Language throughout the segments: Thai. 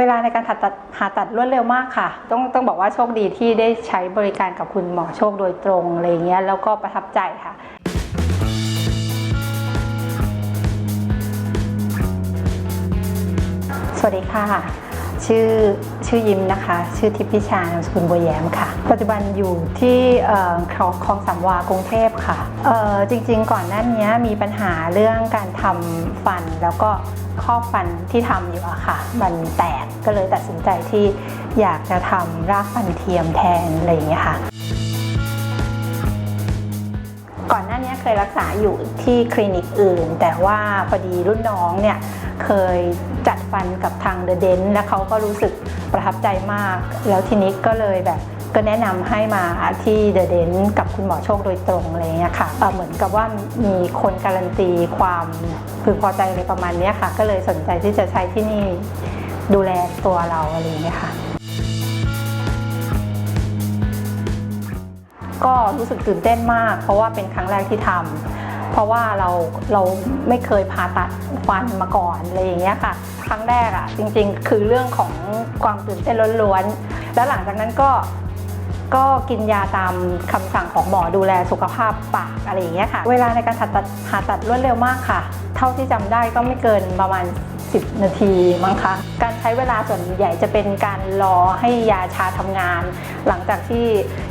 เวลาในการผ่าตัดผ่าตัดรวดเร็วมากค่ะ ต้องต้องบอกว่าโชคดีที่ได้ใช้บริการกับคุณหมอโชคโดยตรงอะไรเงี้ยแล้วก็ประทับใจค่ะสวัสดีค่ะ ชื่อชื่อยิ้มนะคะ ชื่อทิพย์พิชานามสกุลบัวแย้มค่ะ ปัจจุบันอยู่ที่คลองคลองสามวากรุงเทพค่ะ จริงๆ ก่อนหน้านี้มีปัญหาเรื่องการทำฟันแล้วก็ข้อฟันที่ทำอยู่อะค่ะ มันแตกก็เลยตัดสินใจที่อยากจะทำรากฟันเทียมแทนอะไรอย่างเงี้ยค่ะ ก่อนหน้านี้เคยรักษาอยู่ที่คลินิกอื่น แต่ว่าพอดีรุ่นน้องเนี่ยเคยจัดฟันกับทางเดอะเดนแล้วเขาก็รู้สึกประทับใจมาก แล้วทีนี้ก็เลยแบบก็แนะนำให้มาที่เดอะเดนกับคุณหมอโชคโดยตรงอะไรเงี้ยค่ะเเหมือนกับว่ามีคนการันตีความพึงพอใจอะไรประมาณนี้ค่ะ ก็เลยสนใจที่จะใช้ที่นี่ดูแลตัวเราอะไรอย่างเงี้ยค่ะ รู้สึกตื่นเต้นมาก เพราะว่าเป็นครั้งแรกที่ทำเพราะว่าเราเราไม่เคยผ่าตัดฟันมาก่อนอะไรอย่างเงี้ยค่ะ ครั้งแรกอะ่ะจริงๆ คือเรื่องของความตื่นเต้นล้วนๆ แล้วหลังจากนั้นก็ก็กินยาตามคำสั่งของหมอดูแลสุขภาพปากอะไรอย่างเงี้ยค่ะ เวลาในการผ่าตัดผ่าตัดรวดเร็วมากค่ะ เท่าที่จำได้ก็ไม่เกินประมาณ 10 นาทีมั้งคะ การใช้เวลาส่วนใหญ่จะเป็นการรอให้ยาชาทำงาน หลังจากที่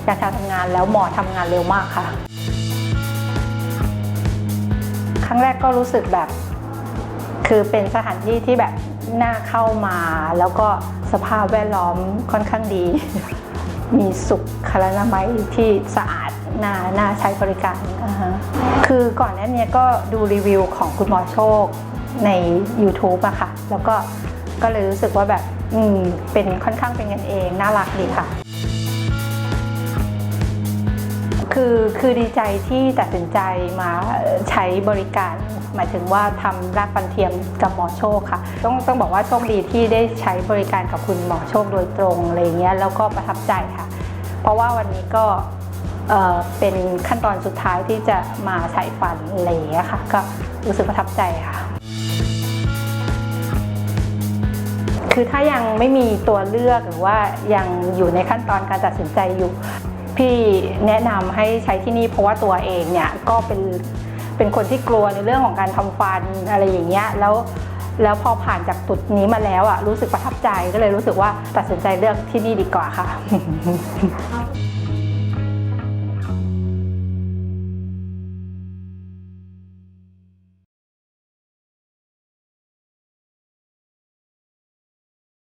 ยาชาทำงานแล้วหมอทำงานเร็วมากค่ะ ครั้งแรกก็รู้สึกแบบ คือเป็นสถานที่ที่แบบน่าเข้ามาแล้วก็สภาพแวดล้อมค่อนข้างดี มีสุขลันามัยที่สะอาดน่าน่าใช้บริการอ่าฮะคือก่อนหน้านี้ก็ดูรีวิวของคุณหมอโชค ใน YouTube อะค่ะ แล้วก็ก็เลยรู้สึกว่าแบบอืมเป็นค่อนข้างเป็นกันเองน่ารักดีค่ะ คือคือดีใจที่ตัดสินใจมาใช้บริการ หมายถึงว่าทำรากฟันเทียมกับหมอโชคค่ะ ต้องต้องบอกว่าโชคดีที่ได้ใช้บริการกับคุณหมอโชคโดยตรงอะไรเงี้ยแล้วก็ประทับใจค่ะ เพราะว่าวันนี้ก็เออเป็นขั้นตอนสุดท้ายที่จะมาใส่ฟันอะไรอย่างเงี้ยค่ะ ก็รู้สึกประทับใจค่ะ คือถ้ายังไม่มีตัวเลือกหรือว่ายังอยู่ในขั้นตอนการตัดสินใจอยู่ พี่แนะนำให้ใช้ที่นี่เพราะว่าตัวเองเนี่ยก็เป็นเป็นคนที่กลัวในเรื่องของการทำฟันอะไรอย่างเงี้ยแล้วแล้วพอผ่านจากจุดนี้มาแล้วอะรู้สึกประทับใจก็เลยรู้สึกว่าตัดสินใจเลือกที่นี่ดีกว่าค่ะ